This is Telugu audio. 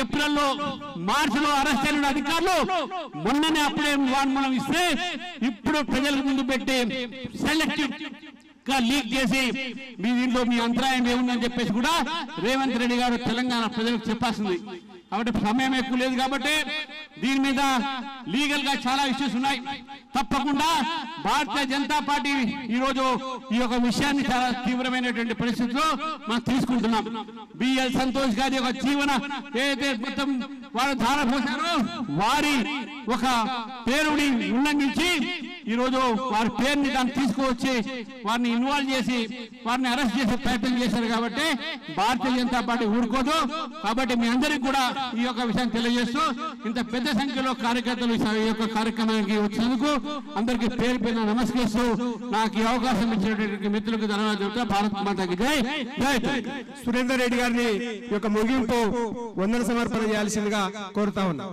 ఏప్రిల్లో మార్చిలో అరెస్ట్ అయిన అధికారులు మొన్ననే అప్పుడే వాన్మూలం ఇస్తే ఇప్పుడు ప్రజలకు ముందు పెట్టి సెలెక్టివ్గా లీక్ చేసి మీ దీంట్లో మీ అంతరాయం ఏముందని చెప్పేసి కూడా రేవంత్ రెడ్డి గారు తెలంగాణ ప్రజలకు చెప్పాల్సింది. కాబట్టి సమయం ఎక్కువ లేదు కాబట్టి దీని మీద లీగల్గా చాలా ఇష్యూస్ ఉన్నాయి. తప్పకుండా భారతీయ జనతా పార్టీ ఈ రోజు ఈ యొక్క విషయాన్ని చాలా తీవ్రమైనటువంటి పరిస్థితిలో మనం తీసుకుంటున్నాం. బిఎల్ సంతోష్ గారి యొక్క జీవన ఏదైతే మొత్తం వారు ధారపోసారో వారి ఒక పేరుని ఉల్లంఘించి ఈ రోజు వారి పేరుని దాన్ని తీసుకువచ్చి వారిని ఇన్వాల్వ్ చేసి వారిని అరెస్ట్ చేసే ప్రయత్నం చేశారు కాబట్టి భారతీయ జనతా పార్టీ ఊరుకోదు. కాబట్టి మీ అందరికీ కూడా ఈ యొక్క విషయాన్ని తెలియజేస్తూ ఇంత పెద్ద సంఖ్యలో కార్యకర్తలు ఈ యొక్క కార్యక్రమానికి వచ్చినందుకు అందరికీ పేరు పేరు నమస్కరిస్తూ నాకు ఈ అవకాశం ఇచ్చినటువంటి మిత్రులకు ధన్యవాదాలు చెబుతా భారత్ మాతకి జై. జై సురేందర్ రెడ్డి గారిని ఈ యొక్క ముగింపు వందన సమర్పణ చేయాల్సిందిగా కోరుతా ఉన్నా.